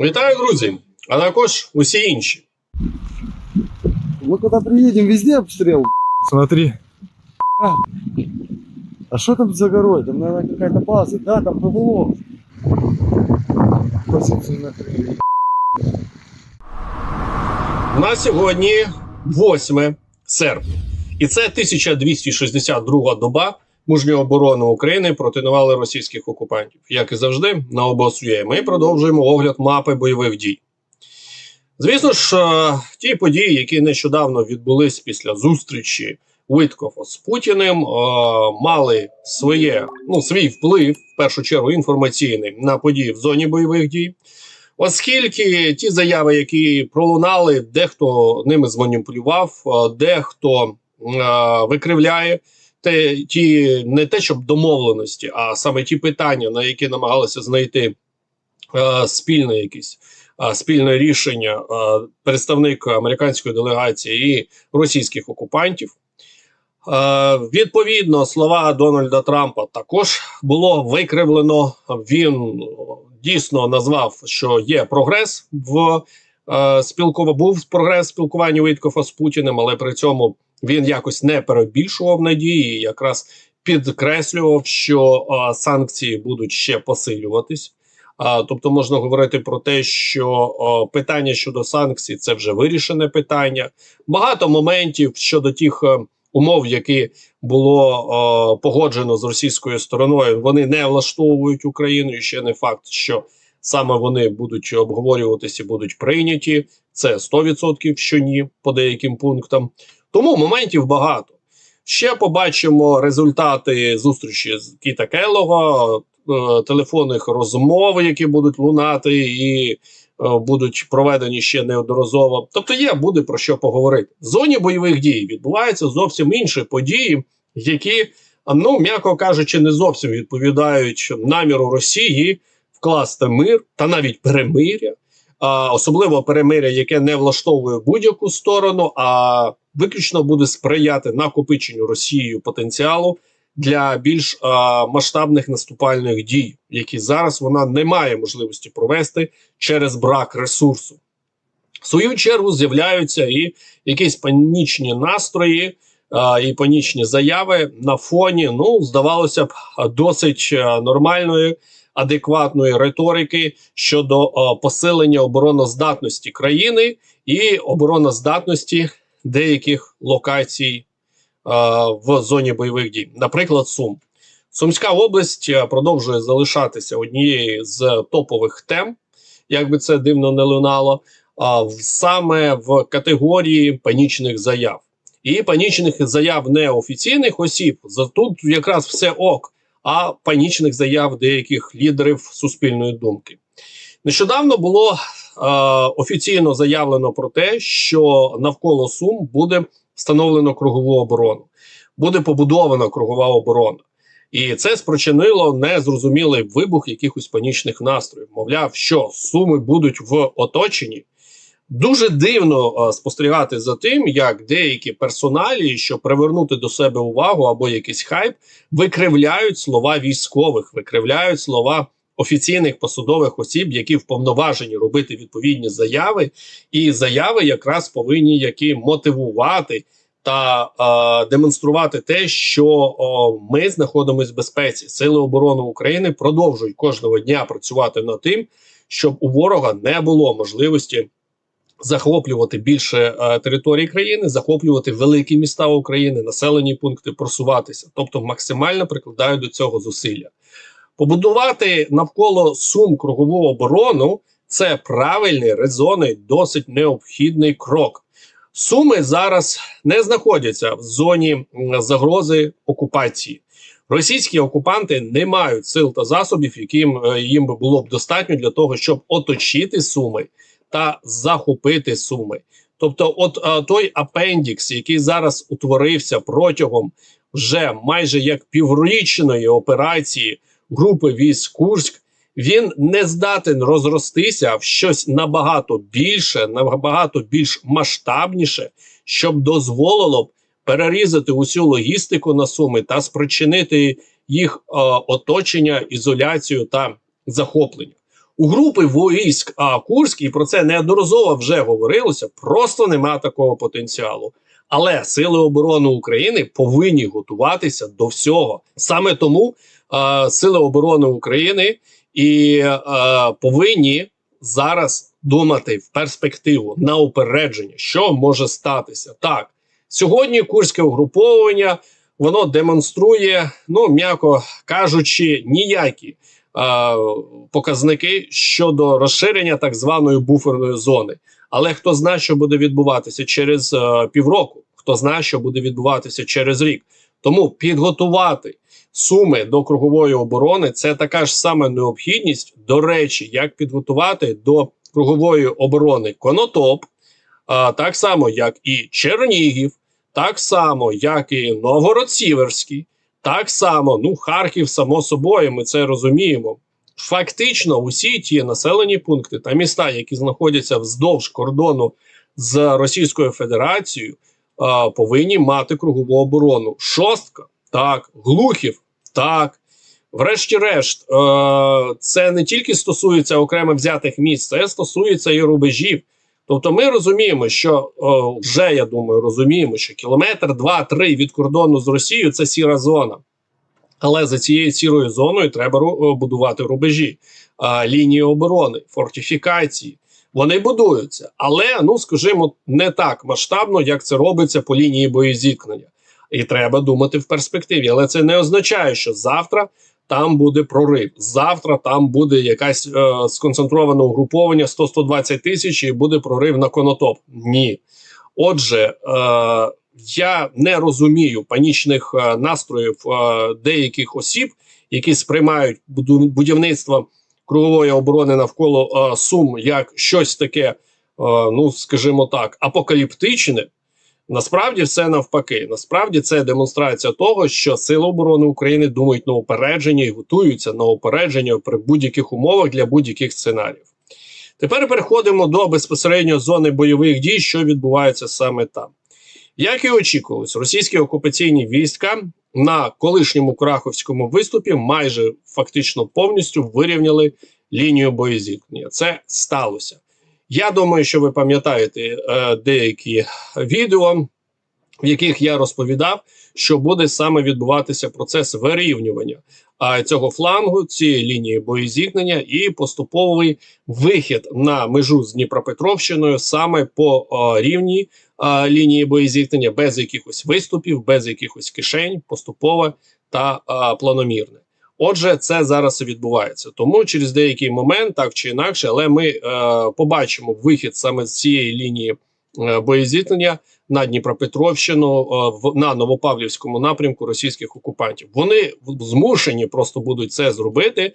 Вітаю, друзі! А також усі інші. Мы когда приедем, везде обстрел. Смотри. А, а что там за горой? Там, наверное, какая-то база. Да, там ПВО. У нас сьогодні 8 серпня. І це 1262 доба мужньої оборони України проти навали російських окупантів. Як і завжди, на обосує. Ми продовжуємо огляд мапи бойових дій. Звісно ж, е, ті події, які нещодавно відбулись після зустрічі Виткофа з Путіним, е, мали своє, ну, свій вплив, в першу чергу, інформаційний на події в зоні бойових дій. Оскільки ті заяви, які пролунали, дехто ними зманіпулював, е, дехто е, викривляє те, ті не те, щоб домовленості, а саме ті питання, на які намагалися знайти е, спільне якісь. е, Спільне рішення е, представник американської делегації і російських окупантів. Е, Відповідно, слова Дональда Трампа також було викривлено. Він дійсно назвав, що є прогрес в е, спілкува. Був прогрес в спілкуванні Виткофа з Путіним, але при цьому він якось не перебільшував надії, якраз підкреслював, що е, санкції будуть ще посилюватись. А, тобто можна говорити про те, що о, питання щодо санкцій це вже вирішене питання. Багато моментів щодо тих е, умов, які було о, погоджено з російською стороною, вони не влаштовують Україну. І ще не факт, що саме вони будуть обговорюватися, будуть прийняті. Це 100% що ні по деяким пунктам. Тому моментів багато. Ще побачимо результати зустрічі з Кіта Келлога, е, телефонних розмов, які будуть лунати, і е, будуть проведені ще неодноразово. Тобто, є буде про що поговорити. В зоні бойових дій відбуваються зовсім інші події, які, ну м'яко кажучи, не зовсім відповідають наміру Росії вкласти мир та навіть перемиря. Особливо перемиря, яке не влаштовує будь-яку сторону, а виключно буде сприяти накопиченню Росією потенціалу для більш масштабних наступальних дій, які зараз вона не має можливості провести через брак ресурсу. В свою чергу з'являються і якісь панічні настрої. І панічні заяви на фоні, ну здавалося б, досить нормальної, адекватної риторики щодо а, посилення обороноздатності країни і обороноздатності деяких локацій а, в зоні бойових дій, наприклад, Сум. Сумська область продовжує залишатися однією з топових тем, як би це дивно не лунало, саме в категорії панічних заяв. І панічних заяв не офіційних осіб, за тут якраз все ок, а панічних заяв деяких лідерів суспільної думки. Нещодавно було е, офіційно заявлено про те, що навколо Сум буде встановлено кругову оборону, буде побудована кругова оборона. І це спричинило незрозумілий вибух якихось панічних настроїв. Мовляв, що суми будуть в оточенні. Дуже дивно е, спостерігати за тим, як деякі персоналі, щоб привернути до себе увагу або якийсь хайп, викривляють слова військових, викривляють слова офіційних посадових осіб, які вповноважені робити відповідні заяви, і заяви якраз повинні які мотивувати та е, демонструвати те, що о, ми знаходимося в безпеці. Сили оборони України продовжують кожного дня працювати над тим, щоб у ворога не було можливості захоплювати більше е, територій країни, захоплювати великі міста України, населені пункти, просуватися, тобто максимально прикладають до цього зусилля. Побудувати навколо сум кругову оборону це правильний, резонний, досить необхідний крок. Суми зараз не знаходяться в зоні загрози окупації. Російські окупанти не мають сил та засобів, яким е, їм було б достатньо для того, щоб оточити суми та захопити суми. Тобто, от е, той апендікс, який зараз утворився протягом вже майже як піврічної операції групи військ Курськ, він не здатен розростися в щось набагато більше, набагато більш масштабніше, щоб дозволило б перерізати усю логістику на суми та спричинити їх е, оточення, ізоляцію та захоплення. У групи військ а, Курськ, і про це неодноразово вже говорилося, просто нема такого потенціалу. Але сили оборони України повинні готуватися до всього. Саме тому е, сили оборони України і е, повинні зараз думати в перспективу на упередження, що може статися. Так, сьогодні курське угруповання воно демонструє, ну м'яко кажучи, ніякі показники щодо розширення так званої буферної зони. Але хто знає, що буде відбуватися через е, півроку, хто знає, що буде відбуватися через рік. Тому підготувати суми до кругової оборони це така ж сама необхідність. До речі, як підготувати до кругової оборони Конотоп, а, так само, як і Чернігів, так само, як і Новгород-Сіверський, так само, ну, Харків, само собою, ми це розуміємо. Фактично, усі ті населені пункти та міста, які знаходяться вздовж кордону з Російською Федерацією, повинні мати кругову оборону. Шостка, так, Глухів, так. Врешті-решт, е, це не тільки стосується окремо взятих місць, це стосується і рубежів. Тобто, ми розуміємо, що е, вже я думаю, розуміємо, що кілометр, два-три від кордону з Росією це сіра зона. Але за цією сірою зоною треба будувати рубежі, лінії оборони, фортифікації. Вони будуються, але ну скажімо, не так масштабно, як це робиться по лінії боєзіткнення. І треба думати в перспективі. Але це не означає, що завтра там буде прорив. Завтра там буде якась е, сконцентроване угруповання 100-120 тисяч і буде прорив на конотоп. Ні. Отже, е, я не розумію панічних е, настроїв е, деяких осіб, які сприймають будівництво кругової оборони навколо е, Сум як щось таке, е, ну скажімо так, апокаліптичне. Насправді все навпаки. Насправді це демонстрація того, що Сили оборони України думають на упередження і готуються на упередження при будь-яких умовах для будь-яких сценаріїв. Тепер переходимо до безпосередньо зони бойових дій, що відбувається саме там. Як і очікувалось, російські окупаційні війська на колишньому краховському виступі майже фактично повністю вирівняли лінію боєзіткнення. Це сталося. Я думаю, що ви пам'ятаєте е, деякі відео, в яких я розповідав, що буде саме відбуватися процес вирівнювання цього флангу, цієї лінії боєзіткнення і поступовий вихід на межу з Дніпропетровщиною саме по рівні лінії боєзіткнення, без якихось виступів, без якихось кишень, поступове та планомірне. Отже, це зараз і відбувається. Тому через деякий момент, так чи інакше, але ми е, побачимо вихід саме з цієї лінії е, боєзіткнення на Дніпропетровщину е, в на Новопавлівському напрямку російських окупантів. Вони змушені просто будуть це зробити,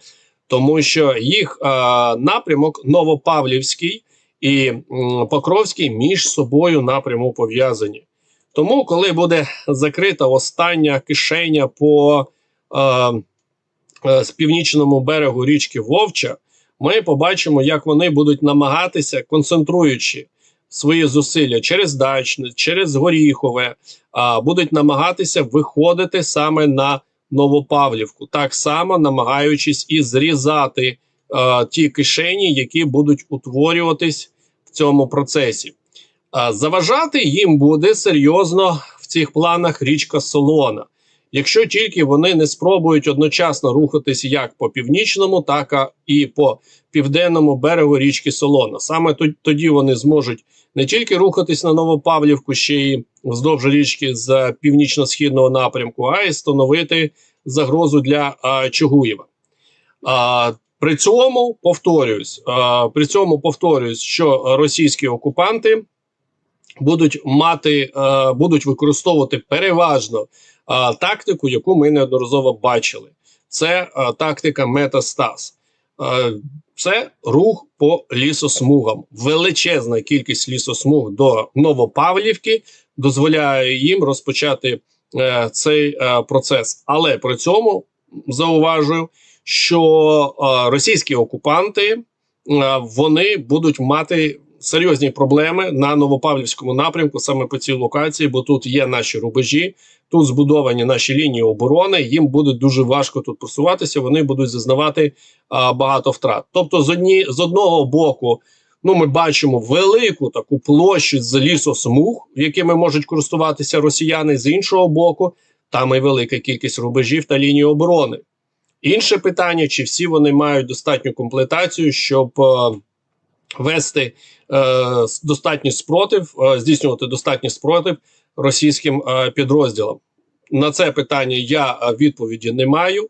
тому що їх е, напрямок Новопавлівський і м, Покровський між собою напряму пов'язані. Тому, коли буде закрита остання кишеня по е, е, з північному берегу річки Вовча, ми побачимо, як вони будуть намагатися, концентруючи свої зусилля через Дачне, через Горіхове, будуть намагатися виходити саме на Новопавлівку, так само намагаючись і зрізати е, ті кишені, які будуть утворюватись в цьому процесі. Заважати їм буде серйозно в цих планах річка Солона якщо тільки вони не спробують одночасно рухатися як по північному, так і по південному берегу річки Солона. Саме тоді вони зможуть не тільки рухатись на Новопавлівку, ще й вздовж річки з північно-східного напрямку, а й становити загрозу для а, Чугуєва. А, при цьому повторююсь, а, при цьому повторююсь, що російські окупанти будуть мати, е, будуть використовувати переважно тактику, яку ми неодноразово бачили. Це тактика метастаз. Це рух по лісосмугам. Величезна кількість лісосмуг до Новопавлівки дозволяє їм розпочати е, цей е, процес. Але при цьому зауважую, що російські окупанти вони будуть мати серйозні проблеми на Новопавлівському напрямку, саме по цій локації, бо тут є наші рубежі, тут збудовані наші лінії оборони. Їм буде дуже важко тут просуватися. Вони будуть зазнавати а, багато втрат. Тобто, з одні з одного боку, ну ми бачимо велику таку площу з лісосмуг, якими можуть користуватися росіяни. З іншого боку, там і велика кількість рубежів та ліній оборони. Інше питання: чи всі вони мають достатню комплектацію, щоб е, вести е, достатній спротив, е, здійснювати достатній спротив російським е, підрозділам? На це питання я е, відповіді не маю,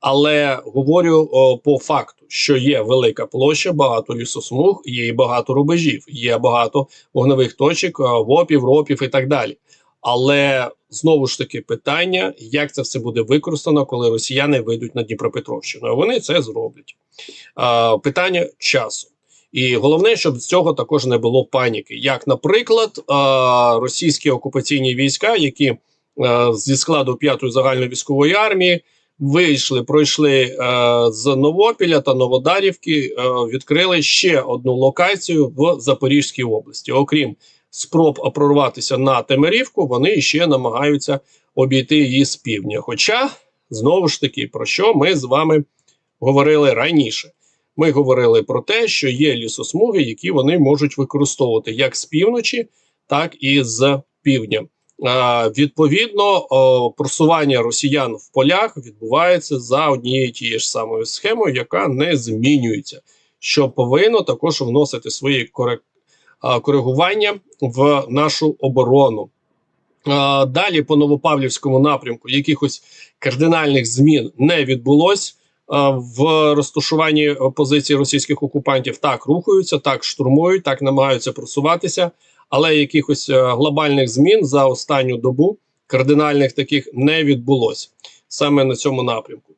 але говорю о, по факту, що є велика площа, багато лісосмуг, є і багато рубежів, є багато вогневих точок, е, ВОПів, РОПів і так далі. Але знову ж таки питання, як це все буде використано, коли росіяни вийдуть на Дніпропетровщину. Вони це зроблять. А, питання часу. І головне, щоб з цього також не було паніки. Як, наприклад, російські окупаційні війська, які зі складу 5-ї загальної військової армії вийшли, пройшли з Новопіля та Новодарівки, відкрили ще одну локацію в Запорізькій області. Окрім спроб прорватися на Темерівку, вони ще намагаються обійти її з півдня. Хоча, знову ж таки, про що ми з вами говорили раніше? Ми говорили про те, що є лісосмуги, які вони можуть використовувати як з півночі, так і з півдня. Відповідно, просування росіян в полях відбувається за однією тією ж самою схемою, яка не змінюється, що повинно також вносити свої коригування в нашу оборону. Далі по Новопавлівському напрямку якихось кардинальних змін не відбулось. А, В розташуванні позицій російських окупантів. Так рухаються, так штурмують, так намагаються просуватися, але якихось е, глобальних змін за останню добу кардинальних таких не відбулось саме на цьому напрямку.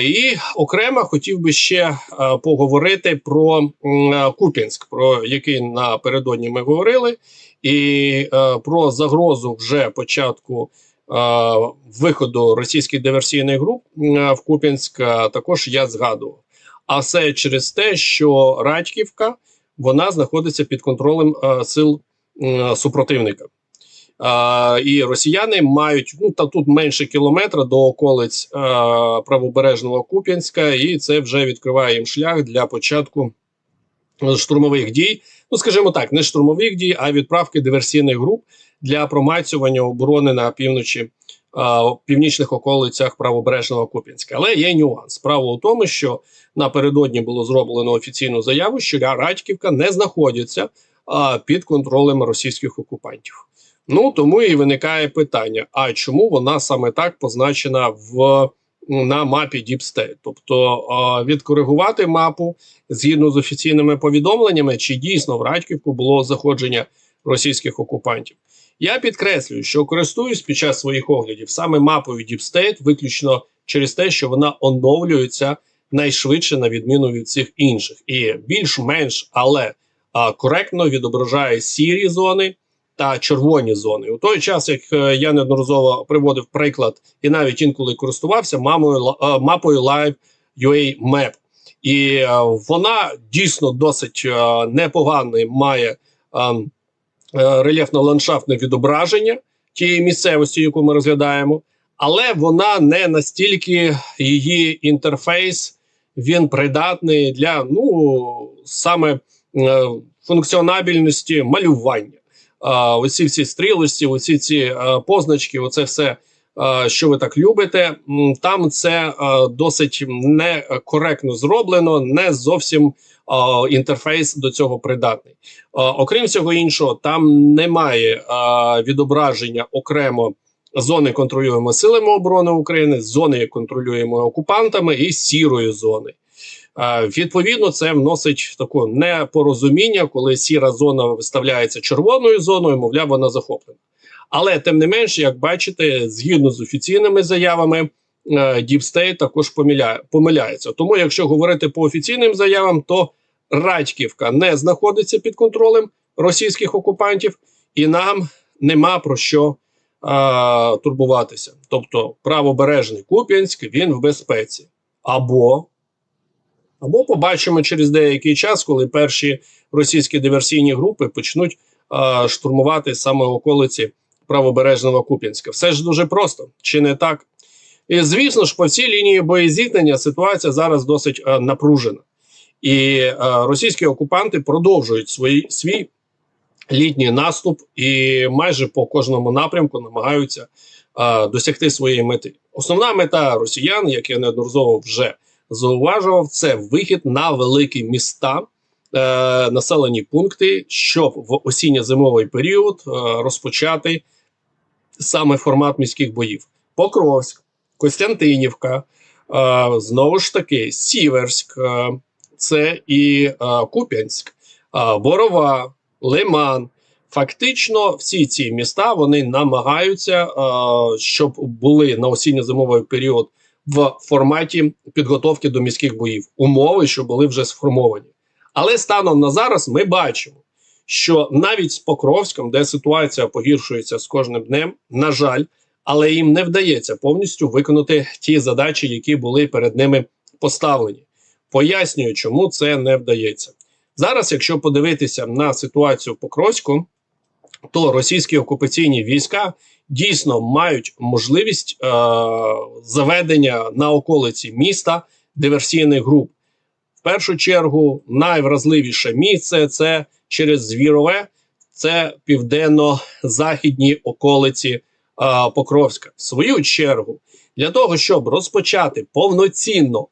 І окремо хотів би ще поговорити про Куп'янськ, про який напередодні ми говорили, і е, про загрозу вже початку е, виходу російських диверсійних груп е, в Куп'янськ е, також я згадував. А все через те, що Радьківка вона знаходиться під контролем е, сил е, супротивника. І росіяни мають ну та тут менше кілометра до околиць правобережного Куп'янська, і це вже відкриває їм шлях для початку е, штурмових дій. Ну скажімо так, не штурмових дій, а відправки диверсійних груп для промацювання оборони на півночі а, північних околицях правобережного Куп'янська. Але є нюанс. Справа у тому, що напередодні було зроблено офіційну заяву, що Радьківка не знаходиться під контролем російських окупантів. Ну тому і виникає питання: а чому вона саме так позначена в на мапі Deep Тобто відкоригувати мапу згідно з офіційними повідомленнями, чи дійсно в Радьківку було заходження російських окупантів? Я підкреслюю, що користуюсь під час своїх оглядів саме мапою Deep State виключно через те, що вона оновлюється найшвидше на відміну від всіх інших, і більш-менш, але а, коректно відображає сірі зони та червоні зони. У той час, як е, я неодноразово приводив приклад і навіть інколи користувався мамою, ла- е, мапою Live UA Map. І е, вона дійсно досить е, непоганий має е, е, рельєфно-ландшафтне відображення тієї місцевості, яку ми розглядаємо, але вона не настільки її інтерфейс він придатний для ну саме е, функціонабельності малювання. А, оці всі стрілості, оці ці е, позначки, оце все, е, що ви так любите. Там це е, досить некоректно зроблено, не зовсім інтерфейс до цього придатний. Окрім всього іншого, там немає відображення окремо зони контролюємо силами оборони України, зони як контролюємо окупантами і сірої зони. Відповідно, це вносить таке непорозуміння, коли сіра зона виставляється червоною зоною, мовляв, вона захоплена. Але тим не менш, як бачите, згідно з офіційними заявами, State також помиляє, помиляється. Тому, якщо говорити по офіційним заявам, то Радьківка не знаходиться під контролем російських окупантів, і нам нема про що е, турбуватися. Тобто, правобережний Куп'янськ він в безпеці. Або Або побачимо через деякий час, коли перші російські диверсійні групи почнуть е, штурмувати саме околиці правобережного Куп'янська. Все ж дуже просто, чи не так? І звісно ж, по всій лінії боєзіткнення ситуація зараз досить е, напружена, і е, російські окупанти продовжують свої свій літній наступ і майже по кожному напрямку намагаються е, досягти своєї мети. Основна мета росіян, як я неодноразово вже зауважував, це вихід на великі міста, е, населені пункти, щоб в осінньо-зимовий період е, розпочати саме формат міських боїв. Покровськ, Костянтинівка, е, знову ж таки, Сіверськ, е, це і е, Куп'янськ, Борова, Лиман. Фактично, всі ці міста вони намагаються, щоб були на осінньо-зимовий період в форматі підготовки до міських боїв. Умови, що були вже сформовані. Але станом на зараз ми бачимо, що навіть з Покровськом, де ситуація погіршується з кожним днем, на жаль, але їм не вдається повністю виконати ті задачі, які були перед ними поставлені. Пояснюю, чому це не вдається. Зараз, якщо подивитися на ситуацію в Покровську, то російські окупаційні війська дійсно мають можливість е- заведення на околиці міста диверсійних груп. В першу чергу, найвразливіше місце це через Звірове, це південно-західні околиці Покровська. В свою чергу, для того, щоб розпочати повноцінно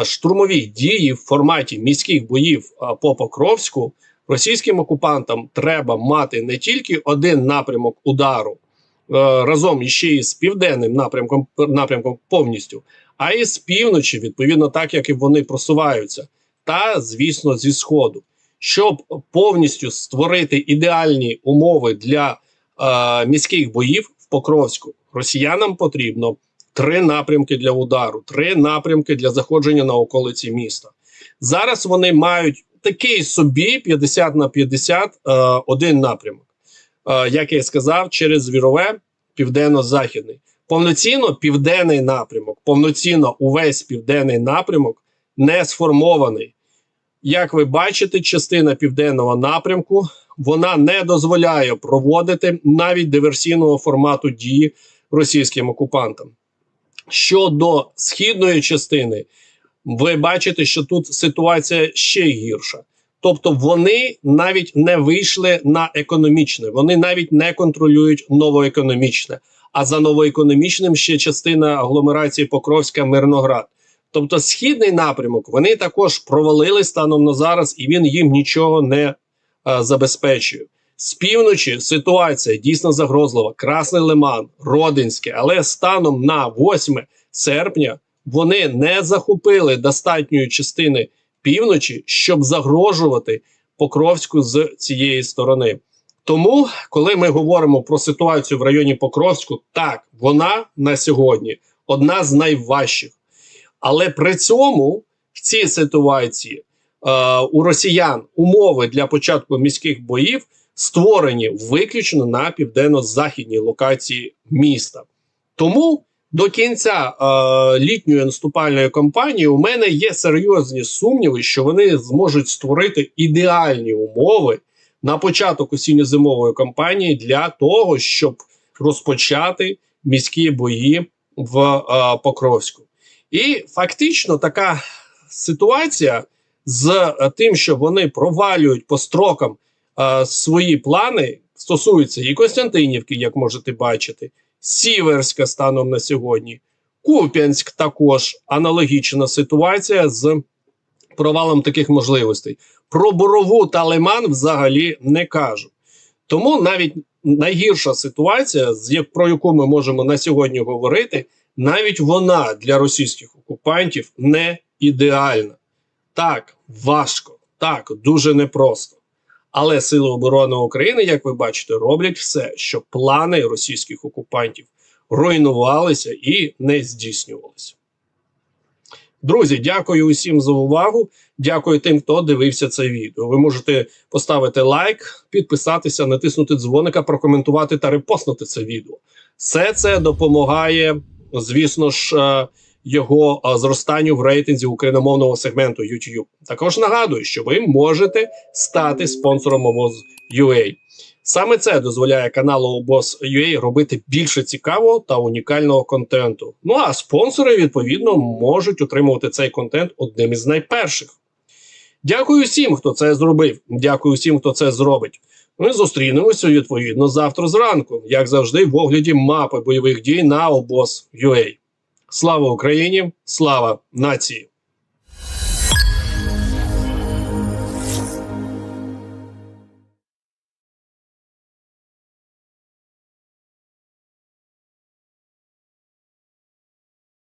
е, штурмові дії в форматі міських боїв е, по Покровську, російським окупантам треба мати не тільки один напрямок удару е, разом іще із з південним напрямком, напрямком повністю, а і з півночі, відповідно, так як і вони просуваються, та звісно, зі сходу, щоб повністю створити ідеальні умови для е, міських боїв Покровську. Росіянам потрібно три напрямки для удару, три напрямки для заходження на околиці міста. Зараз вони мають такий собі 50 на 50 е, один напрямок. Е, як я сказав, через Звірове південно-західний. Повноцінно південний напрямок, повноцінно увесь південний напрямок не сформований. Як ви бачите, частина південного напрямку вона не дозволяє проводити навіть диверсійного формату дії російським окупантам. Щодо східної частини, ви бачите, що тут ситуація ще гірша. Тобто вони навіть не вийшли на економічне, вони навіть не контролюють новоекономічне. А за новоекономічним ще частина агломерації Покровська Мирноград. Тобто східний напрямок вони також провалили станом на зараз, і він їм нічого не а, забезпечує. З півночі ситуація дійсно загрозлива. Красний Лиман, Родинське, але станом на 8 серпня вони не захопили достатньої частини півночі, щоб загрожувати Покровську з цієї сторони. Тому, коли ми говоримо про ситуацію в районі Покровську, так вона на сьогодні одна з найважчих. Але при цьому в цій ситуації е, у росіян умови для початку міських боїв створені виключно на південно-західній локації міста. Тому до кінця е, літньої наступальної кампанії у мене є серйозні сумніви, що вони зможуть створити ідеальні умови на початок осінньо-зимової кампанії для того, щоб розпочати міські бої в е, Покровську. І фактично така ситуація з е, тим, що вони провалюють по строкам е, свої плани, стосується і Костянтинівки, як можете бачити, Сіверська станом на сьогодні, Куп'янськ також аналогічна ситуація з провалом таких можливостей. Про борову та лиман взагалі не кажу. Тому навіть найгірша ситуація, про яку ми можемо на сьогодні говорити, навіть вона для російських окупантів не ідеальна. Так, важко, так, дуже непросто. Але Сили оборони України, як ви бачите, роблять все, щоб плани російських окупантів руйнувалися і не здійснювалися. Друзі, дякую усім за увагу. Дякую тим, хто дивився це відео. Ви можете поставити лайк, підписатися, натиснути дзвоника, прокоментувати та репостнути це відео. Все це допомагає, звісно ж, е, його зростанню в рейтинзі україномовного сегменту YouTube. Також нагадую, що ви можете стати спонсором обоз.ua. Саме це дозволяє каналу обоз.ua робити більше цікавого та унікального контенту. Ну а спонсори відповідно можуть отримувати цей контент одним із найперших. Дякую всім, хто це зробив. Дякую всім, хто це зробить. Ми зустрінемося відповідно завтра зранку, як завжди, в огляді мапи бойових дій на обоз.ua. Слава Україні! Слава нації!